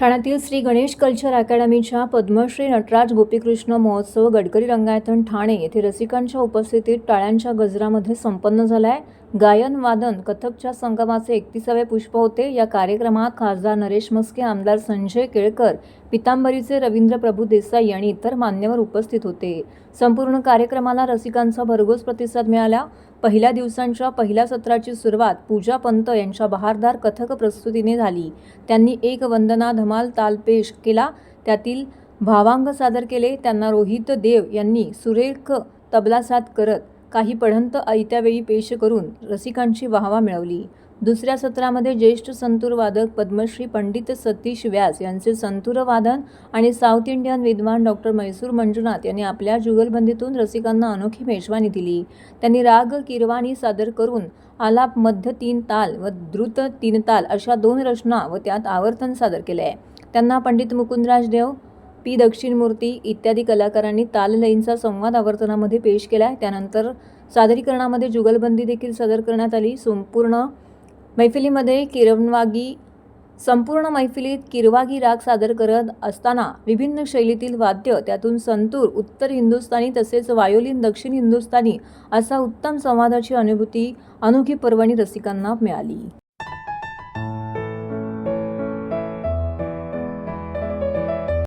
ठाण्यातील श्री गणेश कल्चर अकॅडमीच्या पद्मश्री नटराज गोपीकृष्ण महोत्सव गडकरी रंगायतन ठाणे येथे रसिकांच्या उपस्थितीत टाळ्यांच्या गजरामध्ये संपन्न झाला आहे गायन वादन कथकच्या संगमाचे एकतीसावे पुष्प होते. या कार्यक्रमात खासदार नरेश मस्के आमदार संजय केळकर पितांबरीचे रवींद्र प्रभू देसाई आणि इतर मान्यवर उपस्थित होते. संपूर्ण कार्यक्रमाला रसिकांचा भरघोस प्रतिसाद मिळाला. पहिल्या दिवसांच्या पहिल्या सत्राची सुरुवात पूजा पंत यांच्या बहारदार कथक प्रस्तुतीने झाली. त्यांनी एक वंदना धमाल ताल पेश केला. त्यातील भावांग सादर केले. त्यांना रोहित देव यांनी सुरेख तबला साथ करत काही पढंत ऐत्यावेळी पेश करून रसिकांची वाहवा मिळवली. दुसऱ्या सत्रामध्ये ज्येष्ठ संतूर वादक पद्मश्री पंडित सतीश व्यास यांचे संतुरवादन आणि साऊथ इंडियन विद्वान डॉक्टर मैसूर मंजुनाथ यांनी आपल्या जुगलबंदीतून रसिकांना अनोखी मेजवानी दिली. त्यांनी राग किरवाणी सादर करून आलाप मध्य तीन ताल व द्रुत तीन ताल अशा दोन रचना व त्यात आवर्तन सादर केले आहे त्यांना पंडित मुकुंदराज देव पी दक्षिणमूर्ती इत्यादी कलाकारांनी ताललयींचा संवाद आवर्तनामध्ये पेश केला आहे. त्यानंतर सादरीकरणामध्ये जुगलबंदी देखील सादर करण्यात आली. संपूर्ण मैफिलीमध्ये किरणवागी संपूर्ण मैफिलीत किरवागी राग सादर करत असताना विभिन्न शैलीतील वाद्य त्यातून संतूर उत्तर हिंदुस्थानी तसेच वायोलिन दक्षिण हिंदुस्थानी असा उत्तम संवादाची अनुभूती अनोखी पर्वणी रसिकांना मिळाली.